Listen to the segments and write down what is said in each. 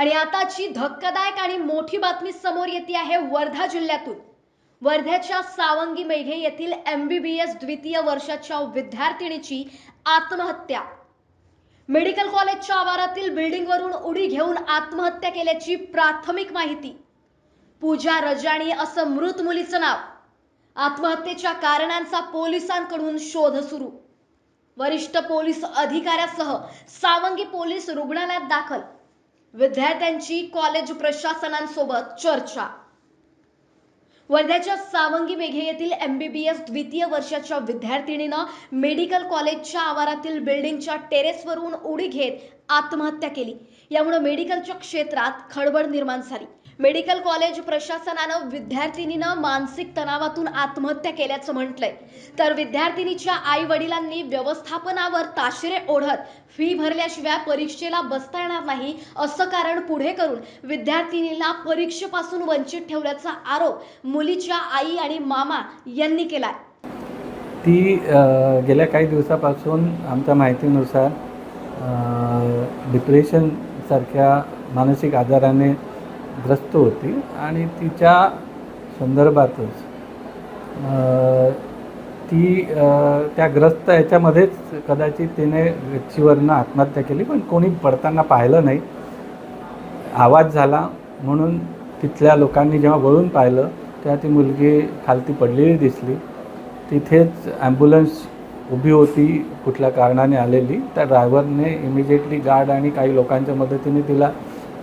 आणि आताची धक्कादायक आणि मोठी बातमी समोर येते आहे वर्धा जिल्ह्यातून. वर्ध्याच्या सावंगी मेघे येथील एम बी बी एस द्वितीय वर्षाच्या विद्यार्थिनीची आत्महत्या. मेडिकल कॉलेजच्या आवारातील बिल्डिंगवरून उडी घेऊन आत्महत्या केल्याची प्राथमिक माहिती. पूजा रजाणी असं मृत मुलीचं नाव. आत्महत्येच्या कारणांचा पोलिसांकडून शोध सुरू. वरिष्ठ पोलीस अधिकाऱ्यासह सावंगी पोलीस रुग्णालयात दाखल विद्यार्थ्यांची कॉलेज प्रशासनांसोबत चर्चा. वर्ध्याच्या सावंगी मेघे येथील एम बी बी एस द्वितीय वर्षाच्या विद्यार्थिनीनं मेडिकल कॉलेजच्या आवारातील बिल्डिंगच्या टेरेसवरून उडी घेत आत्महत्या केली. यामुळे मेडिकलच्या क्षेत्रात खळबळ निर्माण झाली. मेडिकल कॉलेज प्रशासनानं विद्यार्थिनीनं मानसिक तणावातून आत्महत्या केल्याचं म्हटलंय. तर विद्यार्थिनीच्या आई वडिलांनी व्यवस्थापनावर ताशेरे ओढत फी भरल्याशिवाय परीक्षेला बसता येणार नाही असं कारण पुढे करून विद्यार्थिनीला परीक्षेपासून वंचित ठेवल्याचा आरोप मुलीच्या आई आणि मामा यांनी केलाय. ती गेल्या काही दिवसापासून आमच्या माहितीनुसार डिप्रेशनसारख्या मानसिक आजाराने ग्रस्त होती आणि तिच्या संदर्भातच ती त्या ग्रस्त याच्यामध्येच कदाचित तिने गच्चीवरनं आत्महत्या केली पण कोणी पडताना पाहिलं नाही. आवाज झाला म्हणून तिथल्या लोकांनी जेव्हा वळून पाहिलं तेव्हा ती मुलगी खालती पडलेली दिसली. तिथेच ॲम्ब्युलन्स उभी होती कुठल्या कारणाने आलेली. त्या ड्रायव्हरने इमिजिएटली गार्ड आणि काही लोकांच्या मदतीने तिला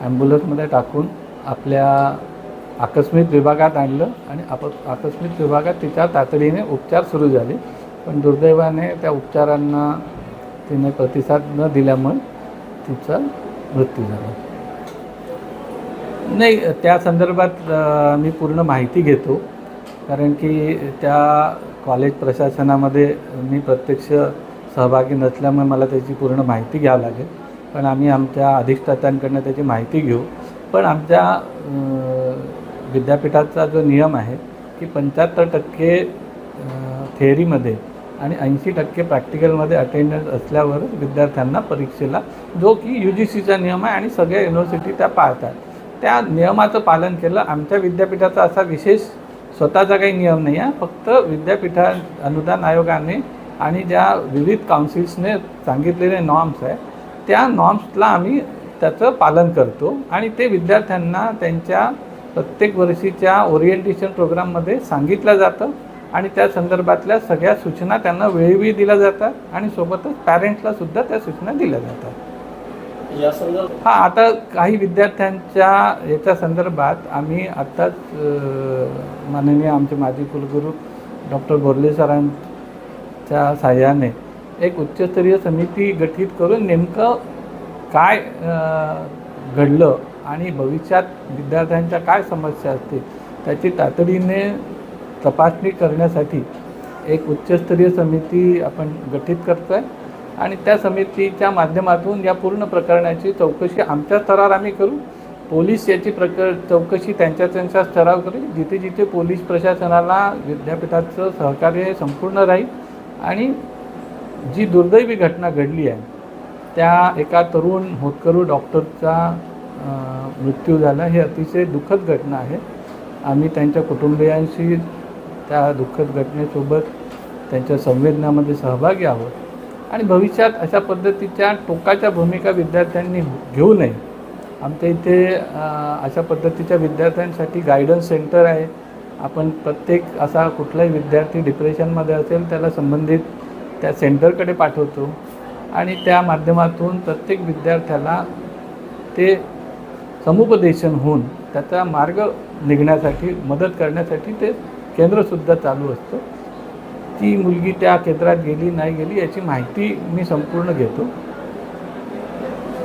ॲम्ब्युलन्समध्ये टाकून आपल्या आकस्मिक विभागात आणलं आणि आप आकस्मिक विभागात तिच्या तातडीने उपचार सुरू झाले. पण दुर्दैवाने त्या उपचारांना तिने प्रतिसाद न दिल्यामुळे तिचा मृत्यू झाला. नाही त्या संदर्भात मी पूर्ण माहिती घेतो. कारण की त्या कॉलेज प्रशासनामध्ये मी प्रत्यक्ष सहभागी नसल्यामुळे मला त्याची पूर्ण माहिती घ्यावी लागेल. पण आम्ही आमच्या अधिष्ठातांकडनं त्याची माहिती घेऊ. पण आमच्या विद्यापीठाचा जो नियम आहे की पंच्याहत्तर टक्के थेअरीमध्ये आणि ऐंशी टक्के प्रॅक्टिकलमध्ये अटेंडन्स असल्यावरच विद्यार्थ्यांना परीक्षेला जो की यू जी सीचा नियम आहे आणि सगळ्या युनिव्हर्सिटी त्या पाळतात. त्या नियमाचं पालन केलं. आमच्या विद्यापीठाचा असा विशेष स्वतःचा काही नियम नाही आहे. फक्त विद्यापीठा अनुदान आयोगाने आणि ज्या विविध काउन्सिल्सने सांगितलेले नॉर्म्स आहे त्या नॉर्म्सला आम्ही त्याचं पालन करतो आणि ते विद्यार्थ्यांना त्यांच्या प्रत्येक वर्षीच्या ओरिएंटेशन प्रोग्राममध्ये सांगितलं जातं आणि त्या संदर्भातल्या सगळ्या सूचना त्यांना वेळोवेळी दिल्या जातात आणि सोबतच पॅरेंट्सला सुद्धा त्या सूचना दिल्या जातात. हां आता काही विद्यार्थ्यांच्या याच्या संदर्भात आम्ही आत्ताच माननीय आमचे माजी कुलगुरू डॉक्टर बोर्ले सरांच्या साह्याने एक उच्चस्तरीय समिती गठीत करून नेमकं काय घडलं आणि भविष्यात विद्यार्थ्यांच्या काय समस्या असतील त्याची तातडीने तपासणी करण्यासाठी एक उच्चस्तरीय समिती आपण गठीत करतो आहे आणि त्या समितीच्या माध्यमातून या पूर्ण प्रकरणाची चौकशी आमच्या स्तरावर आम्ही करू. पोलीस याची प्रकर चौकशी त्यांच्या त्यांच्या स्तरावर करू. जिथे जिथे पोलीस प्रशासनाला विद्यापीठाचं सहकार्य संपूर्ण राहील आणि जी दुर्दैवी घटना घडली आहे त्या एका तरुण होतकरू डॉक्टरचा मृत्यू झाला. हे अतिशय दुःखद घटना आहे. आम्ही त्यांच्या कुटुंबियांशी त्या दुःखद घटनेसोबत त्यांच्या संवेदनामध्ये सहभागी आहोत. आणि भविष्यात अशा पद्धतीच्या टोकाच्या भूमिका विद्यार्थ्यांनी घेऊ नये. आमच्या इथे अशा पद्धतीच्या विद्यार्थ्यांसाठी गायडन्स सेंटर आहे. आपण प्रत्येक असा कुठलाही विद्यार्थी डिप्रेशनमध्ये असेल त्याला संबंधित त्या सेंटरकडे पाठवतो. आणि त्या माध्यमातून प्रत्येक विद्यार्थ्याला ते समुपदेशन होऊन त्याचा मार्ग निघण्यासाठी मदत करण्यासाठी ते केंद्रसुद्धा चालू असतं. ती मुलगी त्या केंद्रात गेली नाही गेली याची माहिती मी संपूर्ण घेतो.